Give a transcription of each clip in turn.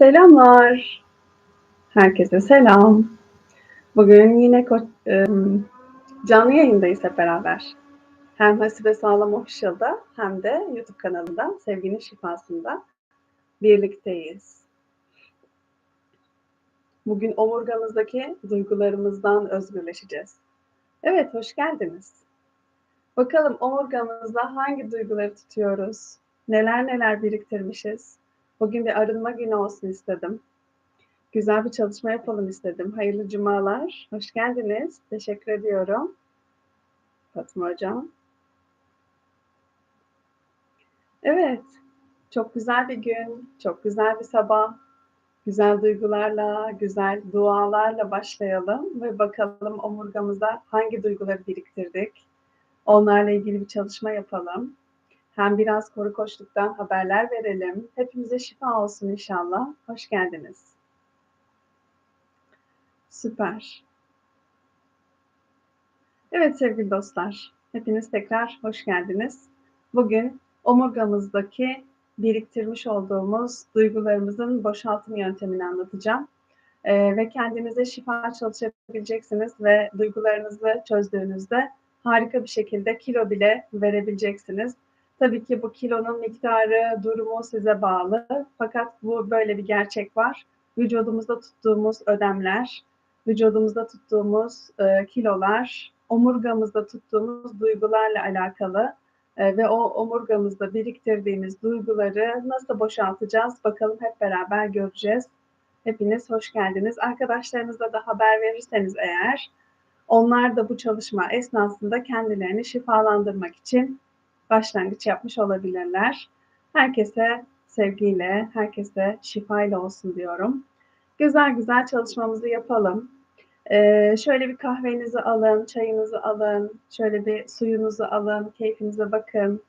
Selamlar. Herkese selam. Bugün yine ko canlı yayındayız hep beraber. Hem Hasibe Sağlam Official'da hem de YouTube kanalında Sevginin Şifası'nda birlikteyiz. Bugün omurgamızdaki duygularımızdan özgürleşeceğiz. Evet, hoş geldiniz. Bakalım omurgamızda hangi duyguları tutuyoruz? Neler neler biriktirmişiz? Bugün bir arınma günü olsun istedim. Güzel bir çalışma yapalım istedim. Hayırlı cumalar. Hoş geldiniz. Teşekkür ediyorum. Fatma Hocam. Evet. Çok güzel bir gün, çok güzel bir sabah. Güzel duygularla, güzel dualarla başlayalım ve bakalım omurgamızda hangi duyguları biriktirdik. Onlarla ilgili bir çalışma yapalım. Hem biraz koru koçluktan haberler verelim. Hepimize şifa olsun inşallah. Hoş geldiniz. Süper. Evet sevgili dostlar, hepiniz tekrar hoş geldiniz. Bugün omurgamızdaki biriktirmiş olduğumuz duygularımızın boşaltım yöntemini anlatacağım. Ee, ve kendinize şifa çalışabileceksiniz ve duygularınızı çözdüğünüzde harika bir şekilde kilo bile verebileceksiniz. Tabii ki bu kilonun miktarı, durumu size bağlı. Fakat bu böyle bir gerçek var. Vücudumuzda tuttuğumuz ödemler, vücudumuzda tuttuğumuz e, kilolar, omurgamızda tuttuğumuz duygularla alakalı e, ve o omurgamızda biriktirdiğimiz duyguları nasıl boşaltacağız bakalım hep beraber göreceğiz. Hepiniz hoş geldiniz. Arkadaşlarınızla da haber verirseniz eğer onlar da bu çalışma esnasında kendilerini şifalandırmak için başlangıç yapmış olabilirler. Herkese sevgiyle, herkese şifayla olsun diyorum. Güzel güzel çalışmamızı yapalım. Ee, şöyle bir kahvenizi alın, çayınızı alın, şöyle bir suyunuzu alın, keyfinize bakın.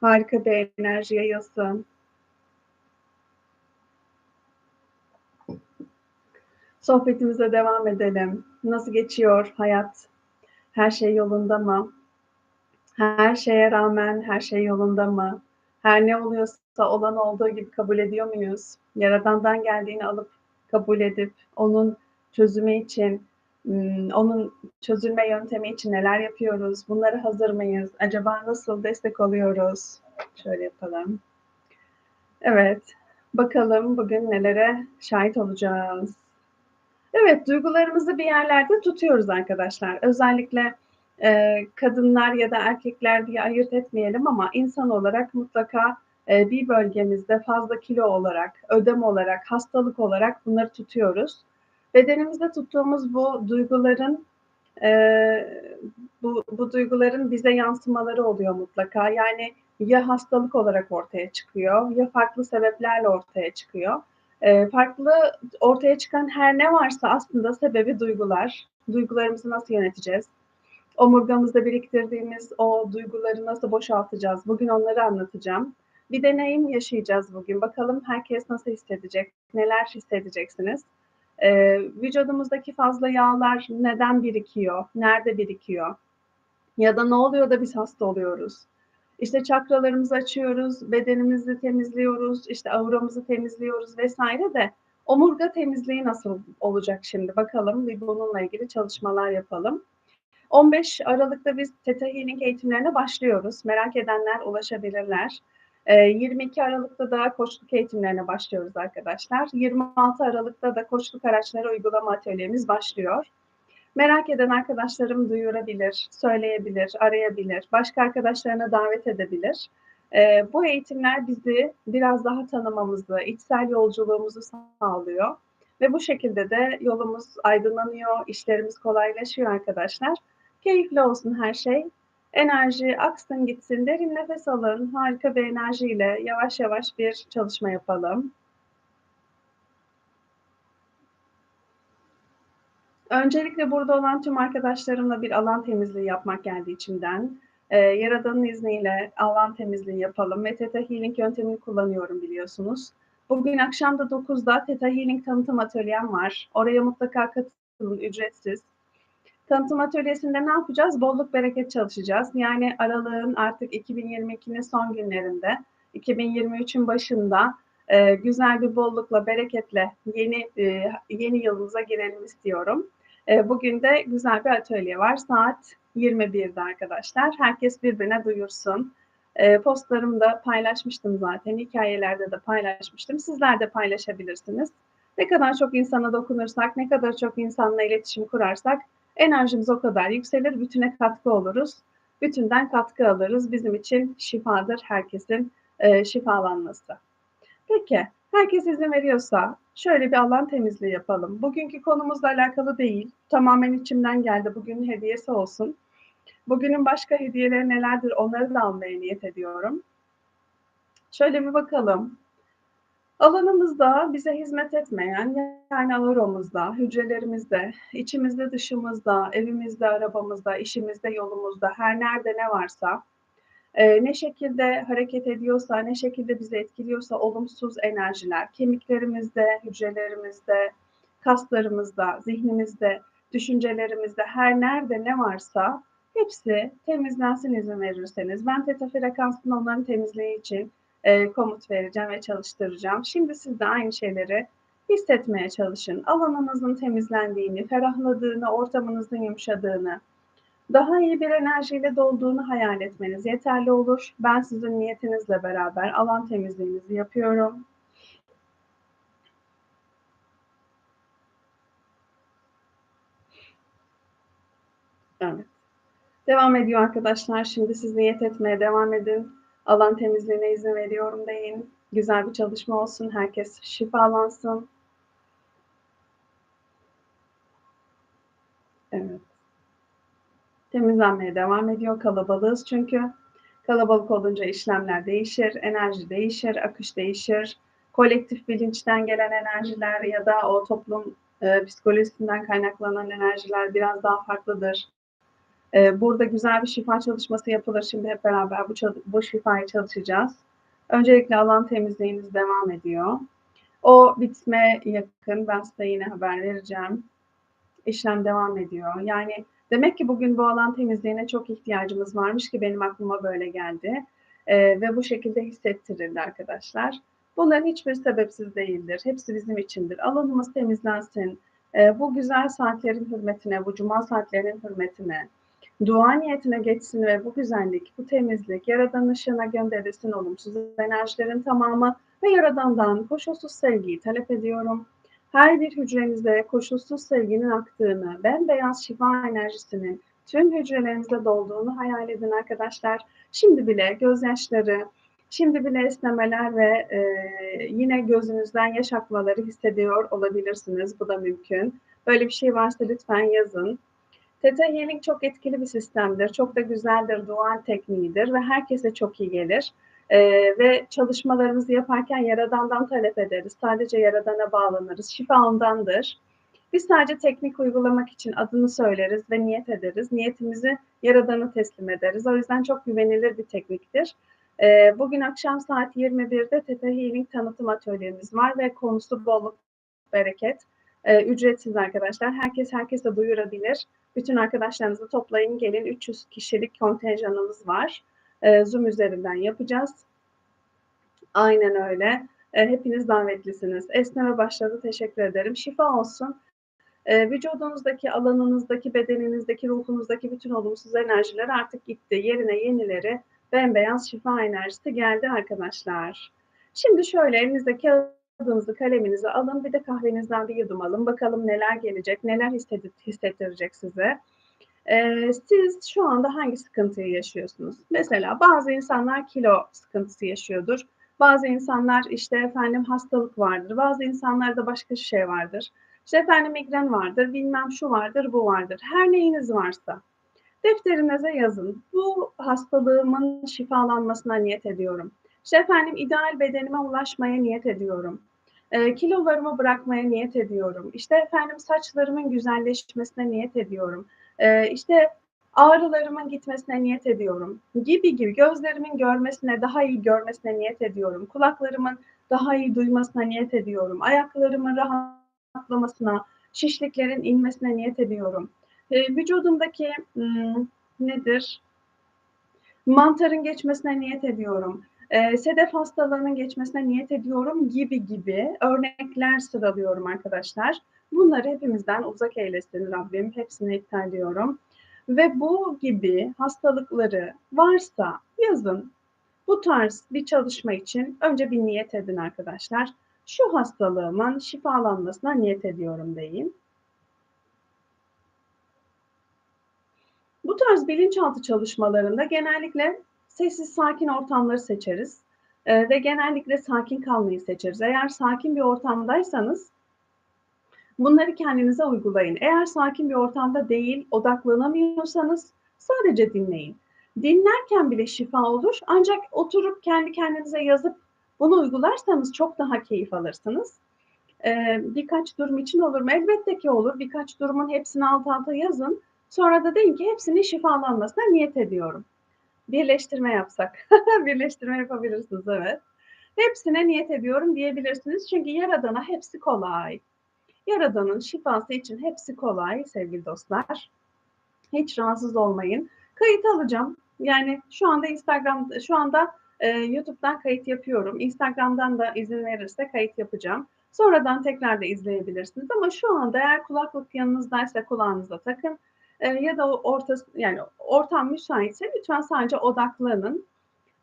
Harika bir enerji yayılsın. Sohbetimize devam edelim. Nasıl geçiyor hayat? Her şey yolunda mı? Her şeye rağmen her şey yolunda mı? Her ne oluyorsa olan olduğu gibi kabul ediyor muyuz? Yaradan'dan geldiğini alıp kabul edip onun çözümü için, onun çözülme yöntemi için neler yapıyoruz? Bunları hazır mıyız? Acaba nasıl destek oluyoruz? Şöyle yapalım. Evet, bakalım bugün nelere şahit olacağız. Evet, duygularımızı bir yerlerde tutuyoruz arkadaşlar. Özellikle e, kadınlar ya da erkekler diye ayırt etmeyelim ama insan olarak mutlaka e, bir bölgemizde fazla kilo olarak, ödem olarak, hastalık olarak bunları tutuyoruz. Bedenimizde tuttuğumuz bu duyguların e, bu, bu duyguların bize yansımaları oluyor mutlaka. Yani ya hastalık olarak ortaya çıkıyor ya farklı sebeplerle ortaya çıkıyor. E, farklı ortaya çıkan her ne varsa aslında sebebi duygular. Duygularımızı nasıl yöneteceğiz? Omurgamızda biriktirdiğimiz o duyguları nasıl boşaltacağız? Bugün onları anlatacağım. Bir deneyim yaşayacağız bugün. Bakalım herkes nasıl hissedecek? Neler hissedeceksiniz? Ee, vücudumuzdaki fazla yağlar neden birikiyor? Nerede birikiyor? Ya da ne oluyor da biz hasta oluyoruz? İşte çakralarımızı açıyoruz, bedenimizi temizliyoruz, işte auramızı temizliyoruz vesaire de omurga temizliği nasıl olacak şimdi? Bakalım bir bununla ilgili çalışmalar yapalım. 15 Aralık'ta biz Theta Healing eğitimlerine başlıyoruz. Merak edenler ulaşabilirler. 22 ee, Aralık'ta da koçluk eğitimlerine başlıyoruz arkadaşlar. 26 Aralık'ta da koçluk araçları uygulama atölyemiz başlıyor. Merak eden arkadaşlarım duyurabilir, söyleyebilir, arayabilir, başka arkadaşlarına davet edebilir. Ee, bu eğitimler bizi biraz daha tanımamızı, içsel yolculuğumuzu sağlıyor. Ve bu şekilde de yolumuz aydınlanıyor, işlerimiz kolaylaşıyor arkadaşlar. Keyifli olsun her şey. Enerji aksın gitsin. Derin nefes alın. Harika bir enerjiyle yavaş yavaş bir çalışma yapalım. Öncelikle burada olan tüm arkadaşlarımla bir alan temizliği yapmak geldi içimden. Ee, Yaradan'ın izniyle alan temizliği yapalım ve Theta Healing yöntemini kullanıyorum biliyorsunuz. Bugün akşam da 9'da Theta Healing tanıtım atölyem var. Oraya mutlaka katılın ücretsiz. Tanıtım atölyesinde ne yapacağız? Bolluk bereket çalışacağız. Yani aralığın artık 2022'nin son günlerinde, 2023'ün başında eee, güzel bir bollukla, bereketle yeni, eee, yeni yılımıza girelim istiyorum. Eee, bugün de güzel bir atölye var. Saat 21'de arkadaşlar. Herkes birbirine duyursun. Eee, postlarımda paylaşmıştım zaten, hikâyelerde de paylaşmıştım. Sizler de paylaşabilirsiniz. Ne kadar çok insana dokunursak, ne kadar çok insanla iletişim kurarsak enerjimiz o kadar yükselir, bütüne katkı oluruz. Bütünden katkı alırız. Bizim için şifadır herkesin, eee, şifalanması. Peki, herkes izin veriyorsa şöyle bir alan temizliği yapalım. Bugünkü konumuzla alakalı değil, tamamen içimden geldi, bugünün hediyesi olsun. Bugünün başka hediyeleri nelerdir onları da almaya niyet ediyorum. Şöyle bir bakalım. Alanımızda bize hizmet etmeyen, yani auromuzda, hücrelerimizde, içimizde, dışımızda, evimizde, arabamızda, işimizde, yolumuzda, her nerede ne varsa, eee, ne şekilde hareket ediyorsa, ne şekilde bizi etkiliyorsa olumsuz enerjiler kemiklerimizde, hücrelerimizde, kaslarımızda, zihnimizde, düşüncelerimizde, her nerede ne varsa hepsi temizlensin izin verirseniz. Ben Theta frekansında onların temizliği için, eee, komut vereceğim ve çalıştıracağım. Şimdi siz de aynı şeyleri hissetmeye çalışın. Alanınızın temizlendiğini, ferahladığını, ortamınızın yumuşadığını, daha iyi bir enerjiyle dolduğunu hayal etmeniz yeterli olur. Ben sizin niyetinizle beraber alan temizliğinizi yapıyorum. Evet. Devam ediyor arkadaşlar. Şimdi siz niyet etmeye devam edin. Alan temizliğine izin veriyorum deyin. Güzel bir çalışma olsun. Herkes şifalansın. Evet. Temizlenmeye devam ediyor. Kalabalığız çünkü. Kalabalık olunca işlemler değişir, enerji değişir, akış değişir. Kolektif bilinçten gelen enerjiler ya da o toplum, eee, psikolojisinden kaynaklanan enerjiler biraz daha farklıdır. Eee, burada güzel bir şifa çalışması yapılır. Şimdi hep beraber bu bu şifayı çalışacağız. Öncelikle alan temizliğimiz devam ediyor. O bitmeye yakın. Ben size yine haber vereceğim. İşlem devam ediyor. Yani demek ki bugün bu alan temizliğine çok ihtiyacımız varmış ki benim aklıma böyle geldi, eee, ve bu şekilde hissettirildi arkadaşlar. Bunların hiçbiri sebepsiz değildir. Hepsi bizim içindir. Alanımız temizlensin. Eee, bu güzel saatlerin hürmetine, bu cuma saatlerinin hürmetine, dua niyetine geçsin ve bu güzellik, bu temizlik yaradanın ışığına gönderilsin olumsuz enerjilerin tamamı ve yaradandan koşulsuz sevgiyi talep ediyorum. Her bir hücrenize koşulsuz sevginin aktığını, bembeyaz şifa enerjisinin tüm hücrelerinize dolduğunu hayal edin arkadaşlar. Şimdi bile gözyaşları, şimdi bile esnemeler ve, eee, yine gözünüzden yaş akmaları hissediyor olabilirsiniz. Bu da mümkün. Böyle bir şey varsa lütfen yazın. Theta Healing çok etkili bir sistemdir. Çok da güzeldir, dual tekniğidir ve herkese çok iyi gelir. Eee, ve çalışmalarımızı yaparken yaradandan talep ederiz. Sadece yaradana bağlanırız. Şifa ondandır. Biz sadece teknik uygulamak için adını söyleriz ve niyet ederiz. Niyetimizi yaradana teslim ederiz. O yüzden çok güvenilir bir tekniktir. Eee, bugün akşam saat 21'de Theta Healing tanıtım atölyemiz var ve konusu bolluk, bereket. Eee, ücretsiz arkadaşlar. Herkes herkese duyurabilir. Bütün arkadaşlarınızı toplayın, gelin. 300 kişilik kontenjanımız var. Eee, Zoom üzerinden yapacağız. Aynen öyle. Eee, hepiniz davetlisiniz. Esneme başladı. Teşekkür ederim. Şifa olsun. Eee, vücudunuzdaki, alanınızdaki, bedeninizdeki, ruhunuzdaki bütün olumsuz enerjiler artık gitti. Yerine yenileri, bembeyaz şifa enerjisi geldi arkadaşlar. Şimdi şöyle elinizde kağıdınızı, kaleminizi alın. Bir de kahvenizden bir yudum alın. Bakalım neler gelecek, neler hissettirecek size. Eee, siz şu anda hangi sıkıntıyı yaşıyorsunuz? Mesela bazı insanlar kilo sıkıntısı yaşıyordur. Bazı insanlar, işte, efendim, hastalık vardır. Bazı insanlarda başka şey vardır. İşte, efendim, migren vardır, bilmem şu vardır, bu vardır. Her neyiniz varsa defterinize yazın. Bu hastalığımın şifalanmasına niyet ediyorum. İşte, efendim, ideal bedenime ulaşmaya niyet ediyorum. Eee, kilolarımı bırakmaya niyet ediyorum. İşte, efendim, saçlarımın güzelleşmesine niyet ediyorum. Eee, işte, ağrılarımın gitmesine niyet ediyorum gibi gibi. Gözlerimin görmesine, daha iyi görmesine niyet ediyorum. Kulaklarımın daha iyi duymasına niyet ediyorum. Ayaklarımın rahatlamasına, şişliklerin inmesine niyet ediyorum. Eee, vücudumdaki, ımm, nedir? Mantarın geçmesine niyet ediyorum. Eee, sedef hastalığının geçmesine niyet ediyorum gibi gibi örnekler sıralıyorum arkadaşlar. Bunları hepimizden uzak eylesin Rabbim. Hepsini iptal ediyorum. Ve bu gibi hastalıkları varsa yazın. Bu tarz bir çalışma için önce bir niyet edin arkadaşlar. Şu hastalığımın şifalanmasına niyet ediyorum deyin. Bu tarz bilinçaltı çalışmalarında genellikle sessiz sakin ortamları seçeriz e, ve genellikle sakin kalmayı seçeriz. Eğer sakin bir ortamdaysanız bunları kendinize uygulayın. Eğer sakin bir ortamda değil, odaklanamıyorsanız sadece dinleyin. Dinlerken bile şifa olur ancak oturup kendi kendinize yazıp bunu uygularsanız çok daha keyif alırsınız. Ee, birkaç durum için olur mu? Elbette ki olur. Birkaç durumun hepsini alt alta yazın. Sonra da deyin ki hepsinin şifalanmasına niyet ediyorum. Birleştirme yapsak. Birleştirme yapabilirsiniz evet. Hepsine niyet ediyorum diyebilirsiniz. Çünkü Yaradan'a hepsi kolay. Yaradan'ın şifası için hepsi kolay sevgili dostlar. Hiç rahatsız olmayın. Kayıt alacağım. Yani şu anda Instagram, şu anda e, YouTube'dan kayıt yapıyorum. Instagram'dan da izin verirse kayıt yapacağım. Sonradan tekrar da izleyebilirsiniz ama şu anda eğer kulaklık yanınızdaysa kulağınıza takın e, ya da orta yani ortam müsaitse lütfen sadece odaklanın.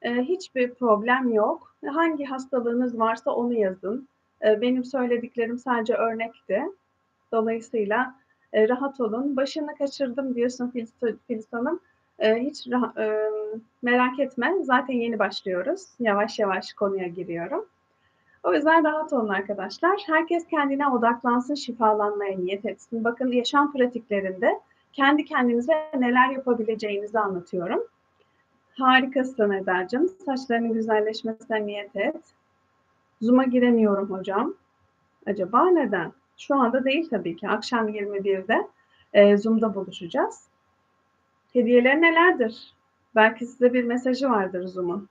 E, hiçbir problem yok. Hangi hastalığınız varsa onu yazın. E, benim söylediklerim sadece örnekti. Dolayısıyla e, rahat olun. Başını kaçırdım diyorsun Filiz Hanım. E, hiç e, merak etme. Zaten yeni başlıyoruz. Yavaş yavaş konuya giriyorum. O yüzden rahat olun arkadaşlar. Herkes kendine odaklansın, şifalanmaya niyet etsin. Bakın yaşam pratiklerinde kendi kendinize neler yapabileceğinizi anlatıyorum. Harikasın Eda'cığım. Saçlarının güzelleşmesine niyet et. Zoom'a giremiyorum hocam. Acaba neden? Şu anda değil tabii ki. Akşam 21'de e, Zoom'da buluşacağız. Hediyeler nelerdir? Belki size bir mesajı vardır Zoom'un.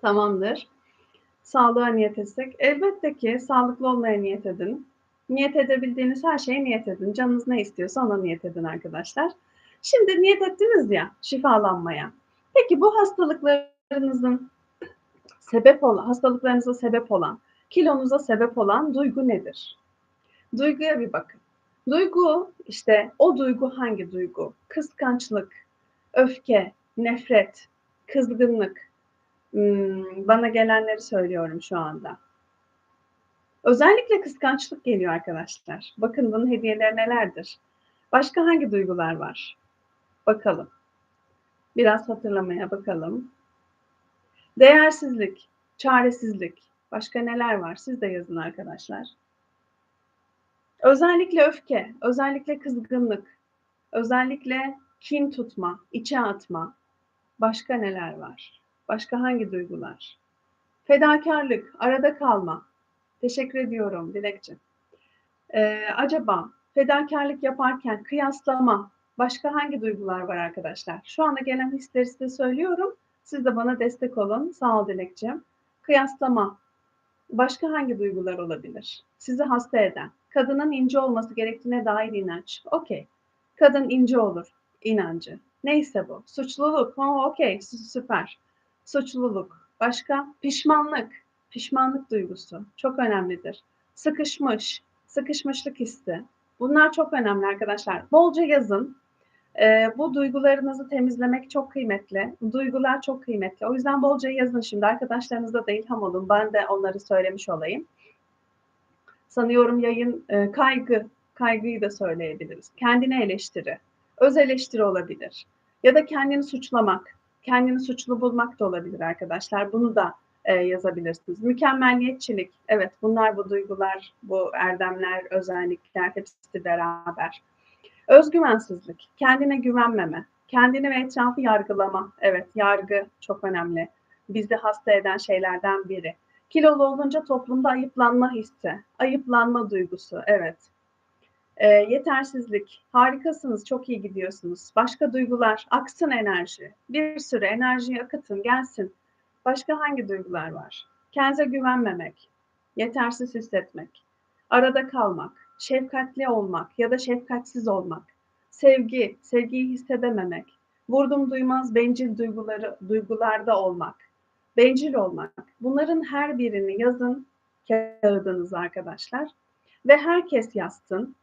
Tamamdır. Sağlığa niyet etsek. Elbette ki sağlıklı olmaya niyet edin. Niyet edebildiğiniz her şeye niyet edin. Canınız ne istiyorsa ona niyet edin arkadaşlar. Şimdi niyet ettiniz ya şifalanmaya. Peki bu hastalıklarınızın sebep olan, hastalıklarınıza sebep olan, kilonuza sebep olan duygu nedir? Duyguya bir bakın. Duygu işte o duygu hangi duygu? Kıskançlık, öfke, nefret, kızgınlık. Hmm, bana gelenleri söylüyorum şu anda. Özellikle kıskançlık geliyor arkadaşlar. Bakın bunun hediyeleri nelerdir? Başka hangi duygular var? Bakalım. Biraz hatırlamaya bakalım. Değersizlik, çaresizlik. Başka neler var? Siz de yazın arkadaşlar. Özellikle öfke, özellikle kızgınlık, özellikle kin tutma, içe atma. Başka neler var? Başka hangi duygular? Fedakarlık, arada kalma. Teşekkür ediyorum Dilekçim. Ee, acaba fedakarlık yaparken kıyaslama, başka hangi duygular var arkadaşlar? Şu anda gelen hisleri size söylüyorum. Siz de bana destek olun. Sağ ol Dilekçim. Kıyaslama, başka hangi duygular olabilir? Sizi hasta eden, kadının ince olması gerektiğine dair inanç. Okey. Kadın ince olur. inancı. Neyse bu. Suçluluk. Oh, Okey. Süper. Suçluluk. Başka? Pişmanlık. Pişmanlık duygusu. Çok önemlidir. Sıkışmış. Sıkışmışlık hissi. Bunlar çok önemli arkadaşlar. Bolca yazın. Ee, bu duygularınızı temizlemek çok kıymetli. Duygular çok kıymetli. O yüzden bolca yazın şimdi. Arkadaşlarınızda da ilham olun. Ben de onları söylemiş olayım sanıyorum yayın e, kaygı, kaygıyı da söyleyebiliriz. Kendine eleştiri, öz eleştiri olabilir. Ya da kendini suçlamak, kendini suçlu bulmak da olabilir arkadaşlar. Bunu da e, yazabilirsiniz. Mükemmelliyetçilik, evet bunlar bu duygular, bu erdemler, özellikler hepsi beraber. Özgüvensizlik, kendine güvenmeme, kendini ve etrafı yargılama. Evet, yargı çok önemli. Bizi hasta eden şeylerden biri. Kilolu olunca toplumda ayıplanma hissi, ayıplanma duygusu, evet. E, yetersizlik, harikasınız, çok iyi gidiyorsunuz. Başka duygular, aksın enerji. Bir sürü enerjiyi akıtın, gelsin. Başka hangi duygular var? Kendinize güvenmemek, yetersiz hissetmek, arada kalmak, şefkatli olmak ya da şefkatsiz olmak, sevgi, sevgiyi hissedememek, vurdum duymaz bencil duyguları duygularda olmak, bencil olmak. Bunların her birini yazın kağıdınıza arkadaşlar ve herkes yazsın.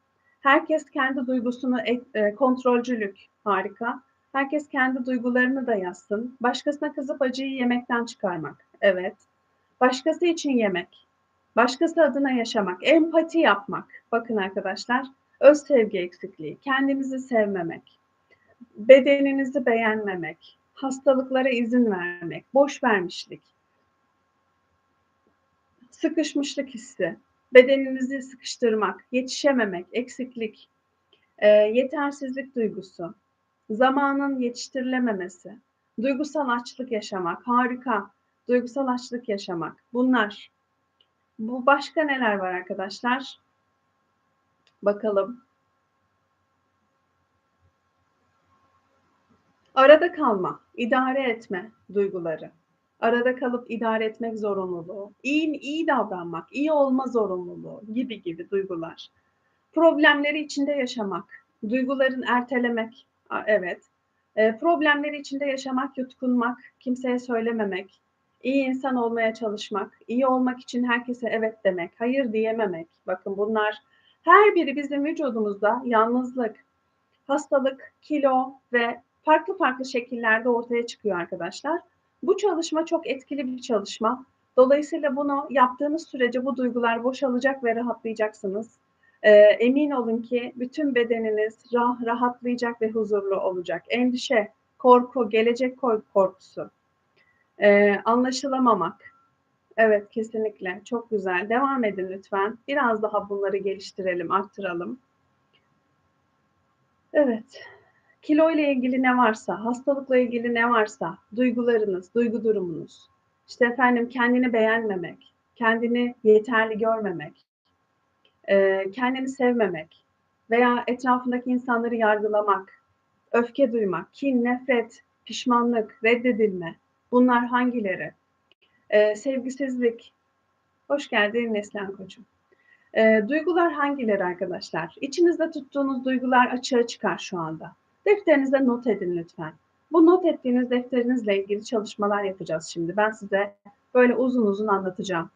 Herkes kendi duygusunu e, kontrolcülük harika. Herkes kendi duygularını da yazsın. Başkasına kızıp acıyı yemekten çıkarmak. Evet. Başkası için yemek. Başkası adına yaşamak. Empati yapmak. Bakın arkadaşlar. Öz sevgi eksikliği. Kendinizi sevmemek. Bedeninizi beğenmemek. Hastalıklara izin vermek. Boş vermişlik. Sıkışmışlık hissi. Bedeninizi sıkıştırmak. Yetişememek. Eksiklik. E, yetersizlik duygusu zamanın yetiştirilememesi, duygusal açlık yaşamak, harika. Duygusal açlık yaşamak. Bunlar. Bu başka neler var arkadaşlar? Bakalım. Arada kalma, idare etme duyguları. Arada kalıp idare etmek zorunluluğu, iyi, iyi davranmak, iyi olma zorunluluğu gibi gibi duygular. Problemleri içinde yaşamak, duyguların ertelemek, Evet. E, problemleri içinde yaşamak, yutkunmak, kimseye söylememek, iyi insan olmaya çalışmak, iyi olmak için herkese evet demek, hayır diyememek. Bakın bunlar her biri bizim vücudumuzda yalnızlık, hastalık, kilo ve farklı farklı şekillerde ortaya çıkıyor arkadaşlar. Bu çalışma çok etkili bir çalışma. Dolayısıyla bunu yaptığınız sürece bu duygular boşalacak ve rahatlayacaksınız. E, emin olun ki bütün bedeniniz rah, rahatlayacak ve huzurlu olacak. Endişe, korku, gelecek korkusu, e, anlaşılamamak. Evet kesinlikle çok güzel. Devam edin lütfen. Biraz daha bunları geliştirelim, arttıralım. Evet. Kilo ile ilgili ne varsa, hastalıkla ilgili ne varsa, duygularınız, duygu durumunuz. İşte efendim kendini beğenmemek, kendini yeterli görmemek, kendini sevmemek veya etrafındaki insanları yargılamak, öfke duymak, kin, nefret, pişmanlık, reddedilme bunlar hangileri? Ee, sevgisizlik. Hoş geldin Neslihan Koçum. Ee, duygular hangileri arkadaşlar? İçinizde tuttuğunuz duygular açığa çıkar şu anda. Defterinize not edin lütfen. Bu not ettiğiniz defterinizle ilgili çalışmalar yapacağız şimdi. Ben size böyle uzun uzun anlatacağım.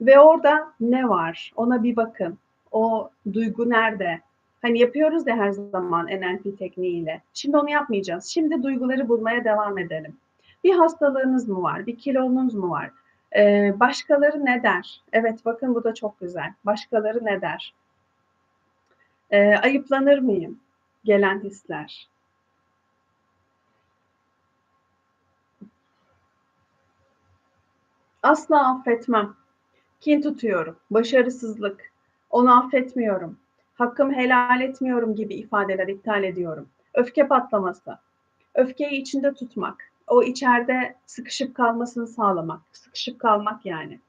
Ve orada ne var? Ona bir bakın o duygu nerede? Hani yapıyoruz ya her zaman NLP tekniğiyle. Şimdi onu yapmayacağız. Şimdi duyguları bulmaya devam edelim. Bir hastalığınız mı var? Bir kilonuz mu var? Ee, başkaları ne der? Evet bakın bu da çok güzel. Başkaları ne der? Ee, ayıplanır mıyım? Gelen hisler. Asla affetmem. Kin tutuyorum. Başarısızlık, onu affetmiyorum, hakkımı helal etmiyorum gibi ifadeler iptal ediyorum. Öfke patlaması, öfkeyi içinde tutmak, o içeride sıkışıp kalmasını sağlamak, sıkışıp kalmak yani.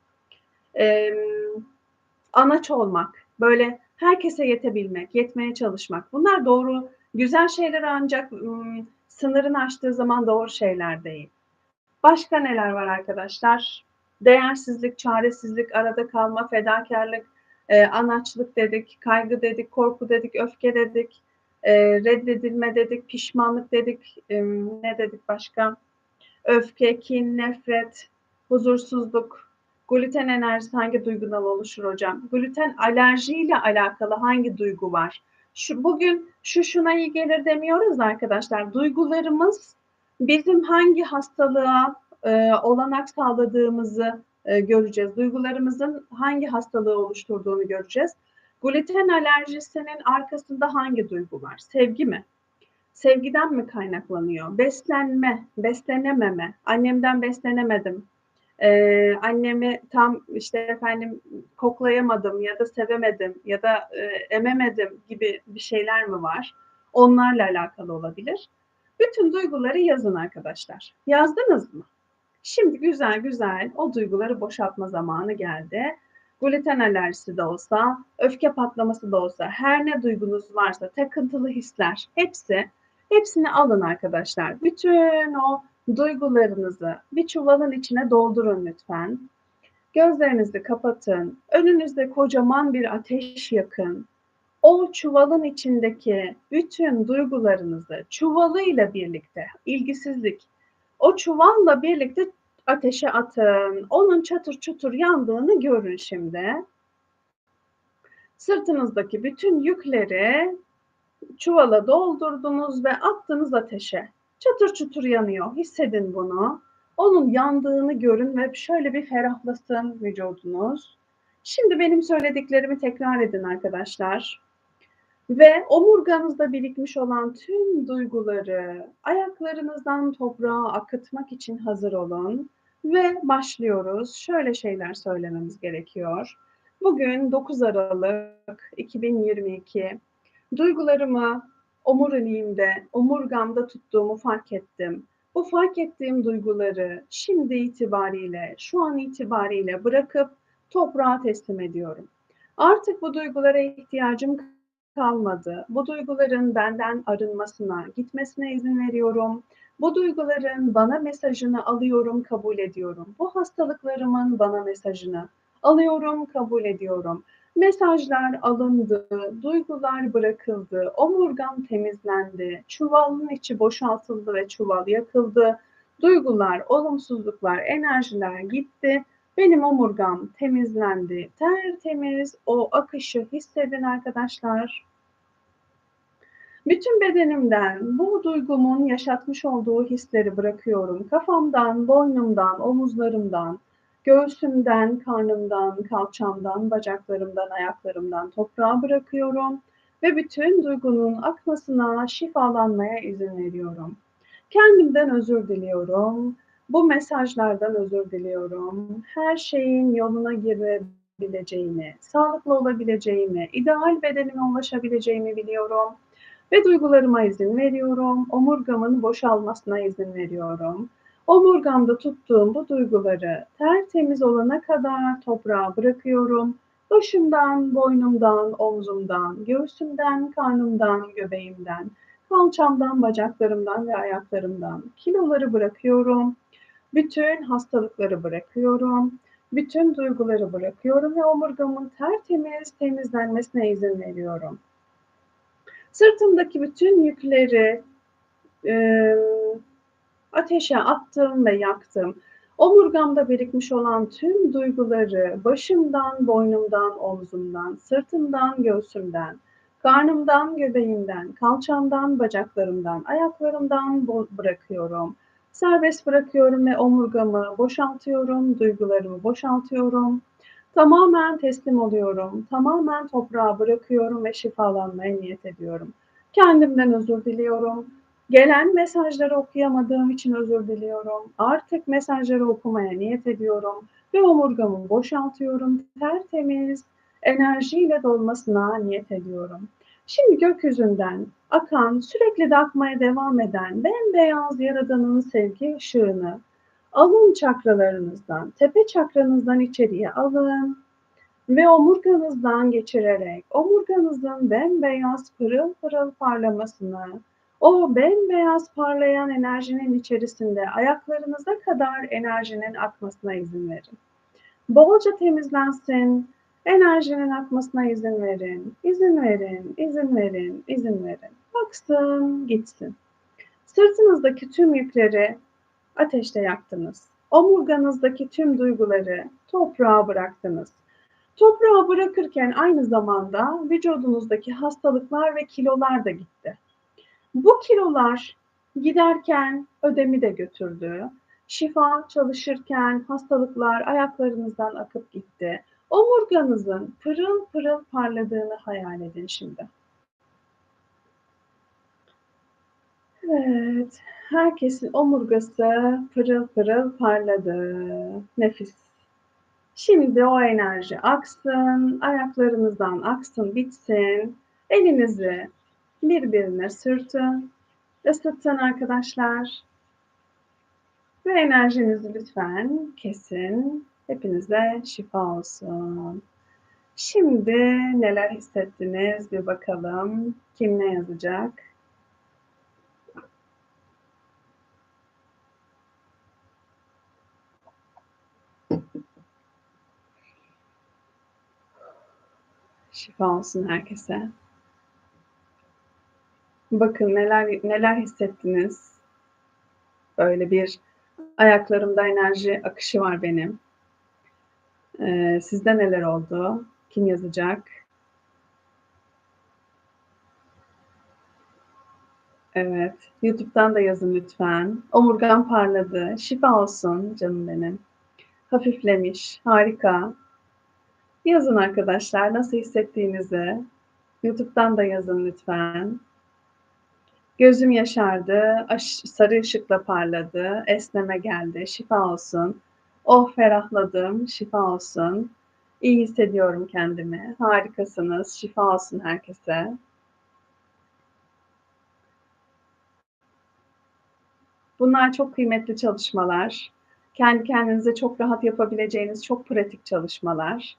Ee, anaç olmak, böyle herkese yetebilmek, yetmeye çalışmak. Bunlar doğru, güzel şeyler ancak ım, sınırını aştığı zaman doğru şeyler değil. Başka neler var arkadaşlar? Değersizlik, çaresizlik, arada kalma, fedakarlık, e, anaçlık dedik, kaygı dedik, korku dedik, öfke dedik, e, reddedilme dedik, pişmanlık dedik, e, ne dedik başka? Öfke, kin, nefret, huzursuzluk, gluten enerjisi hangi duygudan oluşur hocam? Gluten alerjiyle alakalı hangi duygu var? Şu, bugün şu şuna iyi gelir demiyoruz arkadaşlar. Duygularımız bizim hangi hastalığa e, olanak sağladığımızı e, göreceğiz. Duygularımızın hangi hastalığı oluşturduğunu göreceğiz. Gluten alerjisinin arkasında hangi duygu var? Sevgi mi? Sevgiden mi kaynaklanıyor? Beslenme, beslenememe. Annemden beslenemedim. Ee, annemi tam işte efendim koklayamadım ya da sevemedim ya da e, ememedim gibi bir şeyler mi var? Onlarla alakalı olabilir. Bütün duyguları yazın arkadaşlar. Yazdınız mı? Şimdi güzel güzel o duyguları boşaltma zamanı geldi. Gluten alerjisi de olsa, öfke patlaması da olsa, her ne duygunuz varsa, takıntılı hisler, hepsi, hepsini alın arkadaşlar. Bütün o duygularınızı bir çuvalın içine doldurun lütfen. Gözlerinizi kapatın. Önünüzde kocaman bir ateş yakın. o çuvalın içindeki bütün duygularınızı çuvalıyla birlikte, ilgisizlik, o çuvalla birlikte ateşe atın. Onun çatır çutur yandığını görün şimdi. Sırtınızdaki bütün yükleri çuvala doldurdunuz ve attınız ateşe. Çatır çutur yanıyor. Hissedin bunu. Onun yandığını görün ve şöyle bir ferahlasın vücudunuz. Şimdi benim söylediklerimi tekrar edin arkadaşlar. Ve omurganızda birikmiş olan tüm duyguları ayaklarınızdan toprağa akıtmak için hazır olun. Ve başlıyoruz. Şöyle şeyler söylememiz gerekiyor. Bugün 9 Aralık 2022. Duygularımı omuriliğimde, omurgamda tuttuğumu fark ettim. Bu fark ettiğim duyguları şimdi itibariyle, şu an itibariyle bırakıp toprağa teslim ediyorum. Artık bu duygulara ihtiyacım kalmadı. Bu duyguların benden arınmasına, gitmesine izin veriyorum. Bu duyguların bana mesajını alıyorum, kabul ediyorum. Bu hastalıklarımın bana mesajını alıyorum, kabul ediyorum. Mesajlar alındı, duygular bırakıldı, omurgam temizlendi, çuvalın içi boşaltıldı ve çuval yakıldı. Duygular, olumsuzluklar, enerjiler gitti. Benim omurgam temizlendi, tertemiz. O akışı hissedin arkadaşlar. Bütün bedenimden bu duygumun yaşatmış olduğu hisleri bırakıyorum. Kafamdan, boynumdan, omuzlarımdan, göğsümden, karnımdan, kalçamdan, bacaklarımdan, ayaklarımdan toprağa bırakıyorum ve bütün duygunun akmasına, şifalanmaya izin veriyorum. Kendimden özür diliyorum. Bu mesajlardan özür diliyorum. Her şeyin yoluna girebileceğini, sağlıklı olabileceğimi, ideal bedenime ulaşabileceğimi biliyorum. Ve duygularıma izin veriyorum. Omurgamın boşalmasına izin veriyorum. Omurgamda tuttuğum bu duyguları tertemiz olana kadar toprağa bırakıyorum. Başımdan, boynumdan, omzumdan, göğsümden, karnımdan, göbeğimden, kalçamdan, bacaklarımdan ve ayaklarımdan kiloları bırakıyorum. Bütün hastalıkları bırakıyorum. Bütün duyguları bırakıyorum ve omurgamın tertemiz temizlenmesine izin veriyorum. Sırtımdaki bütün yükleri e, ateşe attım ve yaktım. Omurgamda birikmiş olan tüm duyguları başımdan, boynumdan, omzumdan, sırtımdan, göğsümden, karnımdan, göbeğimden, kalçamdan, bacaklarımdan, ayaklarımdan bırakıyorum. Serbest bırakıyorum ve omurgamı boşaltıyorum, duygularımı boşaltıyorum. Tamamen teslim oluyorum. Tamamen toprağa bırakıyorum ve şifalanmaya niyet ediyorum. Kendimden özür diliyorum. Gelen mesajları okuyamadığım için özür diliyorum. Artık mesajları okumaya niyet ediyorum ve omurgamı boşaltıyorum. Tertemiz enerjiyle dolmasına niyet ediyorum. Şimdi gökyüzünden akan, sürekli de akmaya devam eden bembeyaz yaradanın sevgi ışığını alın çakralarınızdan, tepe çakranızdan içeriye alın ve omurganızdan geçirerek omurganızın bembeyaz pırıl pırıl parlamasını, o bembeyaz parlayan enerjinin içerisinde ayaklarınıza kadar enerjinin akmasına izin verin. Bolca temizlensin, enerjinin akmasına izin verin, izin verin, izin verin, izin verin. Aksın, gitsin. Sırtınızdaki tüm yükleri ateşte yaktınız. Omurganızdaki tüm duyguları toprağa bıraktınız. Toprağa bırakırken aynı zamanda vücudunuzdaki hastalıklar ve kilolar da gitti. Bu kilolar giderken ödemi de götürdü. Şifa çalışırken hastalıklar ayaklarınızdan akıp gitti. Omurganızın pırıl pırıl parladığını hayal edin şimdi. Evet, herkesin omurgası pırıl pırıl parladı. Nefis. Şimdi o enerji aksın, ayaklarınızdan aksın, bitsin. Elinizi birbirine sürtün, ısıtın arkadaşlar. Ve enerjinizi lütfen kesin. Hepinize şifa olsun. Şimdi neler hissettiniz bir bakalım. Kim ne yazacak? Şifa olsun herkese. Bakın neler neler hissettiniz. Böyle bir ayaklarımda enerji akışı var benim. Eee, sizde neler oldu? Kim yazacak? Evet, YouTube'dan da yazın lütfen. Omurgam parladı. Şifa olsun canım benim. Hafiflemiş. Harika. Yazın arkadaşlar nasıl hissettiğinizi. YouTube'dan da yazın lütfen. Gözüm yaşardı, aş sarı ışıkla parladı, esneme geldi, şifa olsun. Oh ferahladım, şifa olsun. İyi hissediyorum kendimi. Harikasınız, şifa olsun herkese. Bunlar çok kıymetli çalışmalar. Kendi kendinize çok rahat yapabileceğiniz çok pratik çalışmalar.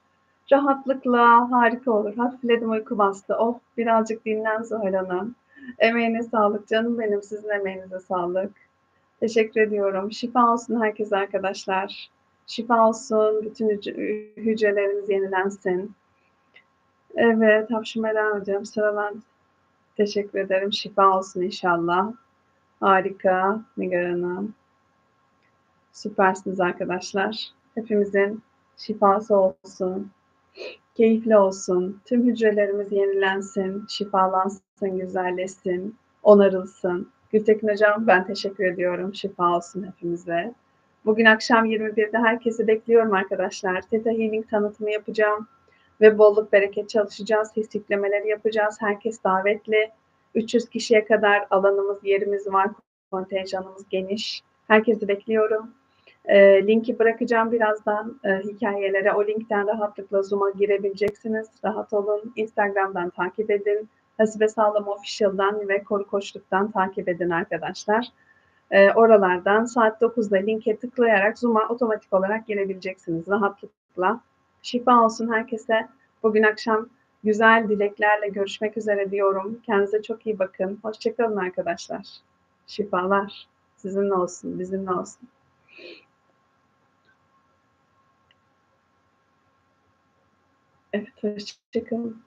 Rahatlıkla harika olur. Hafifledim, uyku bastı. Oh, birazcık dinlen Zuhal Hanım. Emeğine sağlık canım benim. Sizin emeğinize sağlık. Teşekkür ediyorum. Şifa olsun herkese arkadaşlar. Şifa olsun. Bütün hüc hücrelerimiz yenilensin. Evet, Hapşumela hocam sıralan. Teşekkür ederim. Şifa olsun inşallah. Harika Nigar Hanım. Süpersiniz arkadaşlar. Hepimizin şifası olsun. Keyifli olsun. Tüm hücrelerimiz yenilensin, şifalansın, güzelleşsin, onarılsın. Gültekin Hocam ben teşekkür ediyorum. Şifa olsun hepimize. Bugün akşam 21'de herkesi bekliyorum arkadaşlar. Theta Healing tanıtımı yapacağım ve bolluk bereket çalışacağız. His yüklemeleri yapacağız. Herkes davetli. 300 kişiye kadar alanımız, yerimiz var. Kontenjanımız geniş. Herkesi bekliyorum. E, linki bırakacağım birazdan e, hikayelere. O linkten rahatlıkla Zoom'a girebileceksiniz. Rahat olun. Instagram'dan takip edin. Hasibe Sağlam Official'dan ve Koru Koçluk'tan takip edin arkadaşlar. E, oralardan saat 9'da linke tıklayarak Zoom'a otomatik olarak girebileceksiniz rahatlıkla. Şifa olsun herkese. Bugün akşam güzel dileklerle görüşmek üzere diyorum. Kendinize çok iyi bakın. Hoşçakalın arkadaşlar. Şifalar sizinle olsun, bizimle olsun. Evet, hoşçakalın.